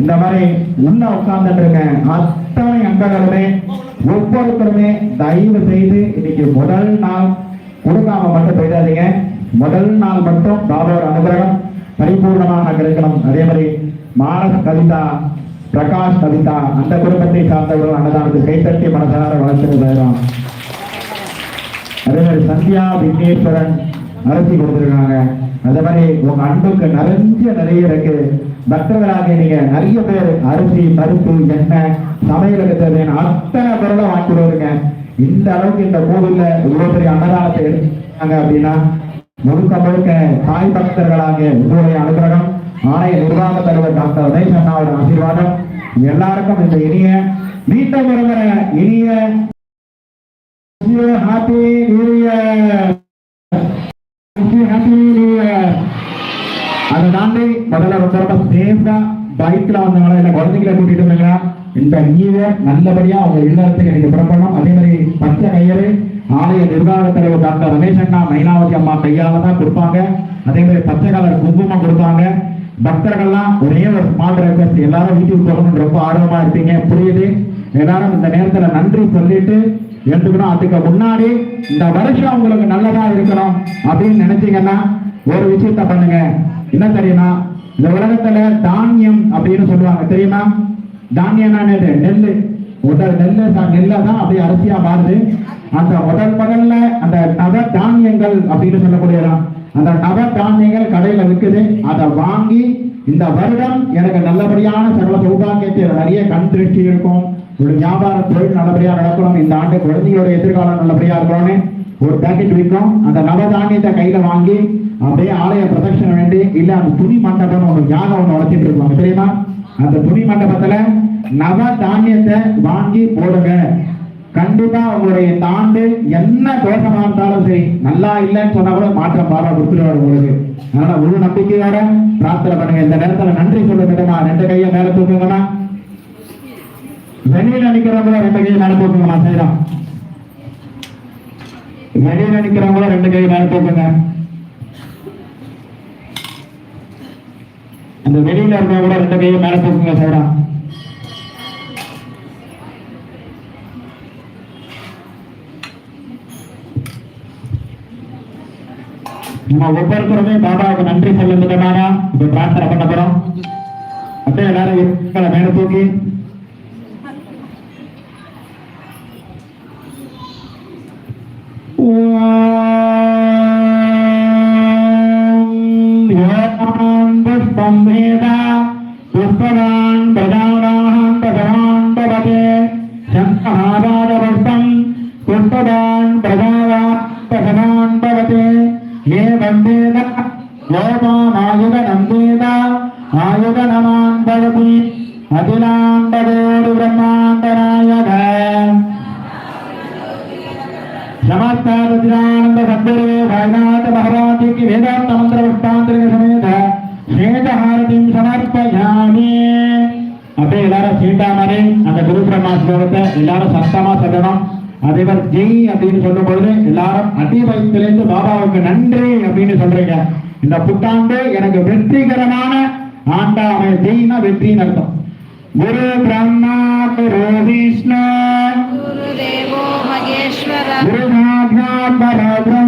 இந்த மாதிரி உள்ள உட்கார்ந்துட்டு இருக்கேன் அத்தனை அங்கங்களுமே ஒவ்வொருத்தருமே தயவு செய்து இன்னைக்கு முதல் நாள் கொடுக்காம மட்டும் போயிடாதீங்க. முதல் நாள் மட்டும் பாபாவோட அனுகிரகம் பரிபூர்ணமாக கிடைக்கணும் அதே மாதிரி மானஸ் கவிதா பிரகாஷ் கவிதா அந்த குடும்பத்தை சார்ந்தவர்கள் அன்னதானத்துக்கு கைத்தட்டி மனசார வளர்த்து தருவோம் அதே மாதிரி சந்தியா விக்னேஸ்வரன் அரசி கொடுத்துருக்காங்க. அதே மாதிரி உங்க அன்புக்கு நிறைய நிறைய இருக்கு. பக்தர்களாக நீங்க நிறைய பேர் அரிசி பருப்பு எண்ணெய் சமையலுக்கு தேவையான அத்தனை பொருளை வாங்கிட்டு வருங்க இந்த அளவுக்கு இந்த கோவில்ல இவ்வளவு பெரிய அன்னதானத்தை எடுத்தாங்க அப்படின்னா முழுக்க முழுக்க தாய் பக்தர்களாக உங்களுடைய அனுகிரகம் ஆலய நிர்வாக தலைவர் டாக்டர் உதய அண்ணாவோட ஆசீர்வாதம். எல்லாருக்கும் இந்த இனிய மீண்டும் வருகிற இனிய happy new year happy new year அதை தாண்டி முதல்ல ரொம்ப ரொம்ப சேஃபா பைக்ல வந்தவங்களா இல்ல குழந்தைகளை கூட்டிட்டு வந்தீங்களா இந்த நியூ நல்லபடியா அவங்க இல்லறத்துக்கு நீங்க புறப்படணும் அதே மாதிரி பச்சை கயிறு ஆலய நிர்வாக தலைவர் டாக்டர் ரமேஷ் அண்ணா மைனாவதி அம்மா கையால தான் கொடுப்பாங்க அதே மாதிரி பச்சை கலர் குங்குமம் கொடுப்பாங்க பக்தர்கள்லாம் ஒரே ஒரு ஸ்மால் ரெக்வஸ்ட் எல்லாரும் வீட்டுக்கு போகணும்னு ரொம்ப ஆர்வமா இருப்பீங்க புரியுது எல்லாரும் இந்த நேரத்துல நன்றி சொல்லிட்டு எடுத்துக்கணும் அதுக்கு முன்னாடி இந்த வருஷம் உங்களுக்கு நல்லதா இருக்கணும் அப்படின்னு நினைச்சீங்கன்னா ஒரு விஷயத்த பண்ணுங்க என்ன தெரியுமா இந்த உலகத்துல தானியம் அப்படின்னு சொல்லுவாங்க. தெரியுமா? தானியம்னா என்னது? நெல்லு. உடல் நெல்லு நெல்லை தான் அப்படியே அரிசியா மாறுது. அந்த முதல் முதல்ல அந்த நவ தானியங்கள் அப்படின்னு சொல்லக்கூடியதான். அந்த நவ தானியங்கள் கடையில விற்குது அதை வாங்கி இந்த வருடம் எனக்கு நல்லபடியான சகல சௌபாகியத்தை நிறைய கண் திருஷ்டி இருக்கும். ஒரு வியாபார தொழில் நல்லபடியா நடக்கணும். இந்த ஆண்டு குழந்தையோட எதிர்காலம் நல்லபடியா இருக்கணும்னு ஒரு பேக்கெட் விற்கும் அந்த நவதானியத்தை கையில வாங்கி அப்படியே ஆலய பிரதட்சணம் வேண்டி இல்ல அந்த துணி மண்டபம் ஒன்று யாகம் ஒன்று வளர்த்திட்டு இருப்பாங்க தெரியுமா? அந்த துணி மண்டபத்துல நவ தானியத்தை வாங்கி போடுங்க. கண்டிப்பா உங்களுடைய தாண்டு என்ன தோஷமா இருந்தாலும் சரி நல்லா இல்லைன்னு சொன்னா கூட மாற்றம் பாரா கொடுத்துருவாரு உங்களுக்கு. அதனால முழு நம்பிக்கையோட பிரார்த்தனை பண்ணுங்க. இந்த நேரத்துல நன்றி சொல்ல விடமா ரெண்டு கையை மேல தூக்குங்கண்ணா. வெளியில நிக்கிறவங்க ரெண்டு கையை மேல தூக்குங்கம்மா செய்யலாம் வெளியில நிக்கிறவங்கள ரெண்டு கை மேலே தூக்குங்க அந்த வெளியில இருந்தவங்க கூட ரெண்டு கையை மேல தூக்குங்க சொல்றான் நம்ம ஒவ்வொருத்தருமே பாபாவுக்கு நன்றி சொல்லும் விதமான இப்ப பிரார்த்தனை பண்ண போறோம். அப்படியே எல்லாரும் மேல தூக்கி भगवान् प्रजानाम् भगवान् भवते शङ्खहाराजवर्षम् पुष्पवान् प्रजावान् भगवान् भवते ये वन्देन योगानायुगनन्देन आयुगनमान् भवति अखिलाण्डगोरु ब्रह्माण्डनायक समस्तानन्द सद्गुरे भागनाथ महाराज की वेदांत मंत्र वृत्तांत சரஸ்வதி சமர்ப்பயாமி. அப்படியே எல்லாரும் சீண்டாமரை அந்த குருபிரமா ஸ்லோகத்தை எல்லாரும் சத்தமா சொல்லணும். அதிபர் ஜெய் அப்படின்னு சொல்லும் பொழுது எல்லாரும் அதிபயத்திலிருந்து பாபாவுக்கு நன்றி அப்படின்னு சொல்றீங்க. இந்த புத்தாண்டு எனக்கு வெற்றிகரமான ஆண்டா அவன் ஜெய்னா வெற்றின்னு அர்த்தம். குரு பிரம்மா குரு விஷ்ணு. குரு மகேஸ்வர. குரு நாத்மா பரபிரம்